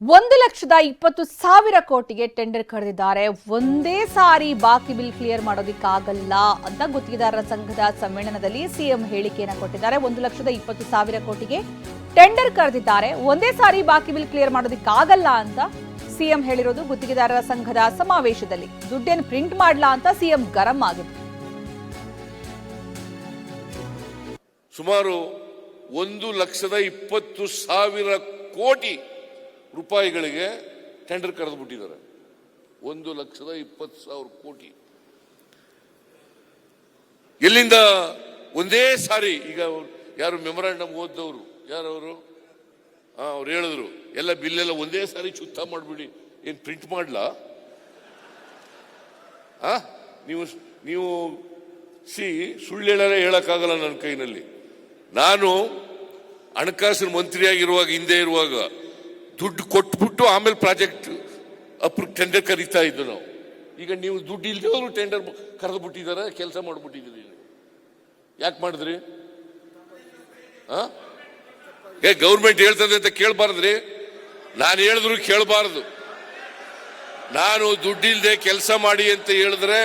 ಒಂದು ಲಕ್ಷದ ಇಪ್ಪತ್ತು ಸಾವಿರ ಕೋಟಿಗೆ ಟೆಂಡರ್ ಕರೆದಿದ್ದಾರೆ ಒಂದೇ ಸಾರಿ ಬಾಕಿ ಬಿಲ್ ಕ್ಲಿಯರ್ ಮಾಡೋದಿಕ್ಕಾಗಲ್ಲ ಅಂತ ಗುತ್ತಿಗೆದಾರರ ಸಂಘದ ಸಮ್ಮೇಳನದಲ್ಲಿ ಸಿಎಂ ಹೇಳಿಕೆಯನ್ನು ಕೊಟ್ಟಿದ್ದಾರೆ. ಒಂದು ಲಕ್ಷದ ಇಪ್ಪತ್ತು ಸಾವಿರ ಕೋಟಿಗೆ ಟೆಂಡರ್ ಕರೆದಿದ್ದಾರೆ ಒಂದೇ ಸಾರಿ ಬಾಕಿ ಬಿಲ್ ಕ್ಲಿಯರ್ ಮಾಡೋದಿಕ್ಕಾಗಲ್ಲ ಅಂತ ಸಿಎಂ ಹೇಳಿರೋದು ಗುತ್ತಿಗೆದಾರರ ಸಂಘದ ಸಮಾವೇಶದಲ್ಲಿ. ದುಡ್ಡೇನು ಪ್ರಿಂಟ್ ಮಾಡ್ಲಾ ಅಂತ ಸಿಎಂ ಗರಂ ಆಗಿದೆ ಸುಮಾರು ಒಂದು ಲಕ್ಷದ ಇಪ್ಪತ್ತು ಸಾವಿರ ಕೋಟಿ ರೂಪಾಯಿಗಳಿಗೆ ಟೆಂಡರ್ ಕರೆದು ಬಿಟ್ಟಿದ್ದಾರೆ ಒಂದು ಲಕ್ಷದ ಇಪ್ಪತ್ತು ಸಾವಿರ ಕೋಟಿ. ಎಲ್ಲಿಂದ? ಒಂದೇ ಸಾರಿ, ಈಗ ಯಾರು ಮೆಮೊರಾಂಡಮ್ ಓದ್ದವರು ಯಾರು ಅವರು ಹಾ ಅವ್ರು ಹೇಳಿದ್ರು, ಎಲ್ಲ ಬಿಲ್ಲೆಲ್ಲ ಒಂದೇ ಸಾರಿ ಚುತ್ತ ಮಾಡಿಬಿಡಿ. ಏನು ಪ್ರಿಂಟ್ ಮಾಡ್ಲಾ? ಆ, ನೀವು ನೀವು ಸಿ, ಸುಳ್ಳು ಹೇಳರೆ ಹೇಳಕ್ಕಾಗಲ್ಲ ನನ್ನ ಕೈನಲ್ಲಿ. ನಾನು ಹಣಕಾಸಿನ ಮಂತ್ರಿಯಾಗಿರುವಾಗ, ಹಿಂದೆ ಇರುವಾಗ ದುಡ್ಡು ಕೊಟ್ಬಿಟ್ಟು ಆಮೇಲೆ ಪ್ರಾಜೆಕ್ಟ್ ಅಪ್ರ ಟೆಂಡರ್ ಕರೀತಾ ಇದ್ದು ನಾವು. ಈಗ ನೀವು ದುಡ್ಡು ಇಲ್ಲದೆ ಅವರು ಟೆಂಡರ್ ಕರೆದು ಬಿಟ್ಟಿದ್ದಾರೆ ಕೆಲಸ ಮಾಡಿಬಿಟ್ಟಿದ್ದೀರಿ ಯಾಕೆ ಮಾಡಿದ್ರಿ? ಏ, ಗೌರ್ಮೆಂಟ್ ಹೇಳ್ತದೆ ಅಂತ ಕೇಳಬಾರ್ದ್ರಿ. ನಾನು ಹೇಳಿದ್ರು ಕೇಳಬಾರ್ದು. ನಾನು ದುಡ್ಡಿಲ್ದೆ ಕೆಲಸ ಮಾಡಿ ಅಂತ ಹೇಳಿದ್ರೆ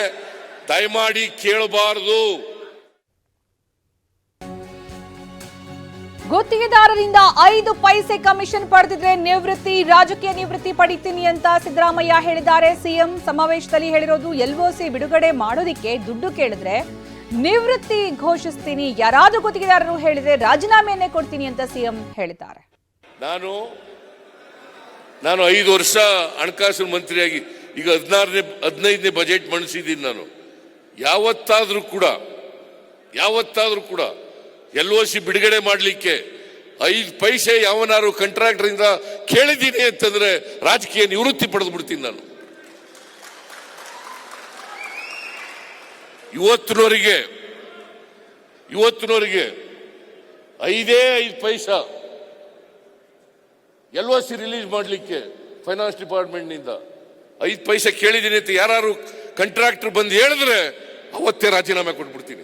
ದಯಮಾಡಿ ಕೇಳಬಾರದು. ಗುತ್ತಿಗೆದಾರರಿಂದ ಐದು ಪೈಸೆ ಕಮಿಷನ್ ಪಡೆದಿದ್ರೆ ನಿವೃತ್ತಿ, ರಾಜಕೀಯ ನಿವೃತ್ತಿ ಪಡಿತೀನಿ ಅಂತ ಸಿದ್ದರಾಮಯ್ಯ ಹೇಳಿದ್ದಾರೆ. ಸಿಎಂ ಸಮಾವೇಶದಲ್ಲಿ ಹೇಳಿರೋದು ಎಲ್ಒಸಿ ಬಿಡುಗಡೆ ಮಾಡೋದಿಕ್ಕೆ ದುಡ್ಡು ಕೇಳಿದ್ರೆ ನಿವೃತ್ತಿ ಘೋಷಿಸ್ತೀನಿ, ಯಾರಾದ್ರೂ ಗುತ್ತಿಗೆದಾರರು ಹೇಳಿದ್ರೆ ರಾಜೀನಾಮೆಯನ್ನೇ ಕೊಡ್ತೀನಿ ಅಂತ ಸಿಎಂ ಹೇಳಿದ್ದಾರೆ. ನಾನು ನಾನು ಐದು ವರ್ಷ ಹಣಕಾಸು ಮಂತ್ರಿಯಾಗಿ ಈಗ ಹದಿನಾರನೇ, ಹದಿನೈದನೇ ಬಜೆಟ್ ಮಂಡಿಸಿದ್ದೀನಿ ನಾನು. ಯಾವತ್ತಾದ್ರೂ ಕೂಡ ಯಾವತ್ತಾದ್ರೂ ಕೂಡ ಎಲ್ ಒ ಸಿ ಬಿಡುಗಡೆ ಮಾಡಲಿಕ್ಕೆ ಐದು ಪೈಸೆ ಯಾವನಾರು ಕಂಟ್ರಾಕ್ಟರಿಂದ ಕೇಳಿದ್ದೀನಿ ಅಂತಂದ್ರೆ ರಾಜಕೀಯ ನಿವೃತ್ತಿ ಪಡೆದು ಬಿಡ್ತೀನಿ ನಾನು. ಇವತ್ತಿನವರಿಗೆ ಇವತ್ತಿನವರಿಗೆ ಐದೇ ಐದು ಪೈಸ ಎಲ್ ಒ ಸಿ ರಿಲೀಸ್ ಮಾಡಲಿಕ್ಕೆ ಫೈನಾನ್ಸ್ ಡಿಪಾರ್ಟ್ಮೆಂಟ್ನಿಂದ ಐದು ಪೈಸೆ ಕೇಳಿದ್ದೀನಿ ಅಂತ ಯಾರು ಕಾಂಟ್ರಾಕ್ಟರ್ ಬಂದು ಹೇಳಿದ್ರೆ ಅವತ್ತೇ ರಾಜೀನಾಮೆ ಕೊಟ್ಬಿಡ್ತೀನಿ.